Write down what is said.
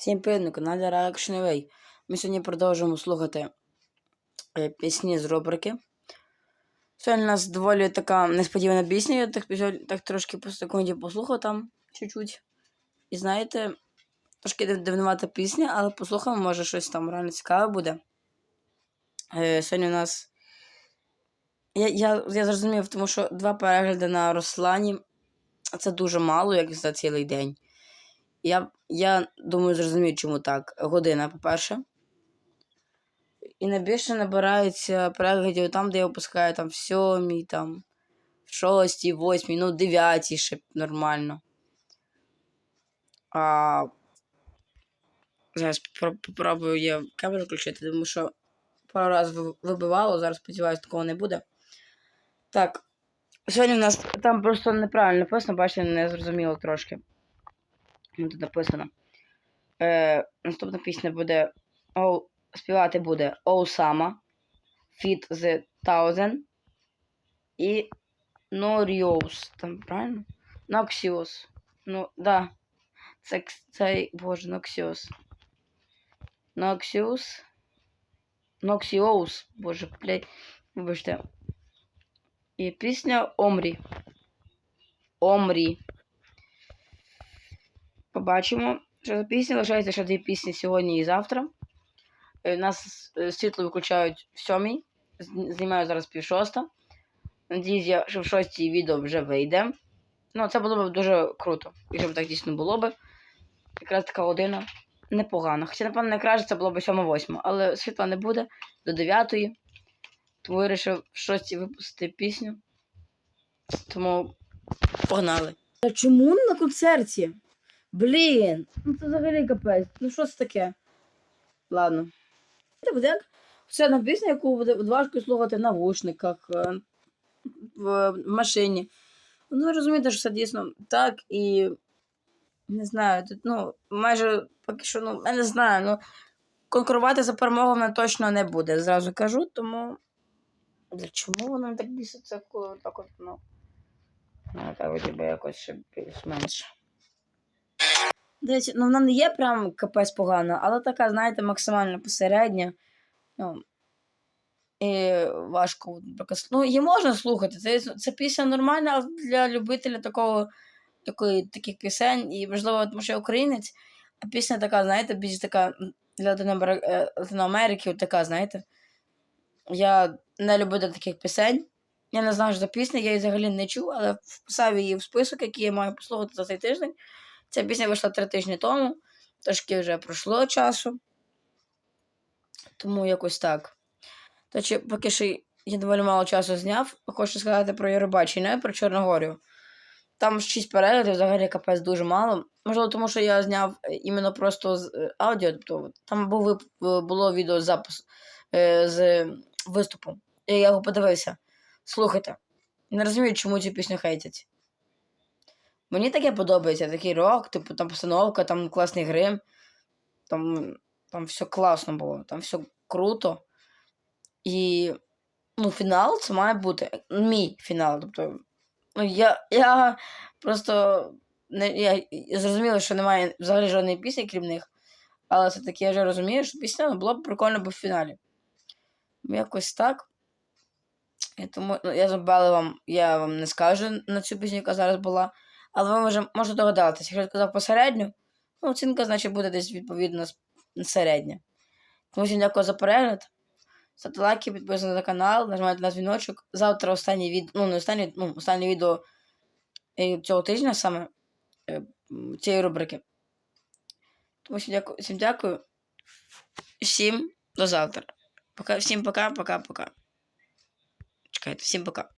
Всім привіт на каналі Reaction Away. Ми сьогодні продовжуємо слухати е, пісні з рубрики. Сьогодні у нас доволі така несподівана пісня. Я так, так трошки по секунді послухав там чуть-чуть. І знаєте, трошки див- дивнувата пісня, але послухаємо, може щось там реально цікаве буде. Е, сьогодні у нас. Я, я, я зрозумів, тому що два перегляди на Руслані це дуже мало, як за цілий день. Я, я думаю, зрозумію, чому так. Година, по-перше. І найбільше набирається переглядів там, де я випускаю там в сьомій, там, в шостій, восьмій, ну, дев'ятій ще нормально. А зараз попро- попробую я камеру включити, тому що пару разів вибивало, зараз сподіваюся, такого не буде. Так. Сьогодні у нас там просто неправильно написано, бачите, не зрозуміло трошки. Ну, Тут написано. Е, наступна пісня буде. О, співати буде Оусама, Fit the Thousand і Norios. Там правильно? Noxious. Ну, да. Це, цей, боже, Noxious. Noxious. Noxious. Боже, блядь. Вибачте. І пісня Омрі. Омрі. Побачимо. Що за пісня? Лишається ще дві пісні сьогодні і завтра. Е, нас е, світло виключають в сьомій. Знімаю зараз пів шоста. Надіюсь, я, що в шостій відео вже вийде. Ну, це було б дуже круто. Якщо б так дійсно було б. Якраз така година непогана. Хоча, напевно, найкраще це було б 7-8, але світла не буде до 9. Тому вирішив в шостій випустити пісню. Тому погнали. А чому на концерті? Блін, ну це взагалі капець. Ну що це таке? Ладно. Це буде все одна пісня, яку буде важко слухати в навушниках, е, в машині. Ну, розумієте, що це дійсно так і. Не знаю, тут, ну, майже поки що, ну, я не знаю, ну, конкурувати за перемогу вона точно не буде, зразу кажу, тому. Чому воно так біситься, коли так от, ну. Ну, так, вроді якось ще більш-менш. Дивіться, ну вона не є прям капець погана, але така, знаєте, максимально посередня. Ну, і важко. Ну, її можна слухати. Це, це пісня нормальна для любителя такого, такої, таких пісень. І можливо, тому що я українець, а пісня така, знаєте, більш така для е, Латиноамерики, така, знаєте. Я не любитель таких пісень. Я не знаю, що за пісня, я її взагалі не чув, але вписав її в список, який я маю послухати за цей тиждень. Ця пісня вийшла три тижні тому, трошки вже пройшло часу. Тому якось так. Та поки що я доволі мало часу зняв, хочу сказати про Євробачення і про Чорногорію. Там 6 переглядів, взагалі капець дуже мало. Можливо, тому що я зняв е, іменно просто з е, аудіо, тобто там був, е, було відео запис е, з виступу. І я його подивився. Слухайте, не розумію, чому цю пісню хейтять. Мені таке подобається, такий рок, типу там постановка, там класний грим. Там, там все класно було, там все круто. І ну, фінал це має бути мій фінал. Тобто, ну, я, я просто не, я, я зрозуміла, що немає взагалі жодної пісні, крім них. Але все-таки я вже розумію, що пісня ну, було б прикольно б в фіналі. Ну, Якось так. І тому ну, я забали вам, я вам не скажу на цю пісню, яка зараз була. Але ви вже можете догадатися, якщо я сказав посередню, ну, оцінка, значить, буде десь відповідно середня. Тому всім дякую за перегляд. Ставте лайки, підписуйтесь на канал, нажимайте на дзвіночок. Завтра останнє відео, ну, не останнє, ну, останнє відео е, цього тижня саме е, цієї рубрики. Тому всім дякую, всім дякую. Всім до завтра. Пока, всім пока, пока, пока. Чекайте, всім пока.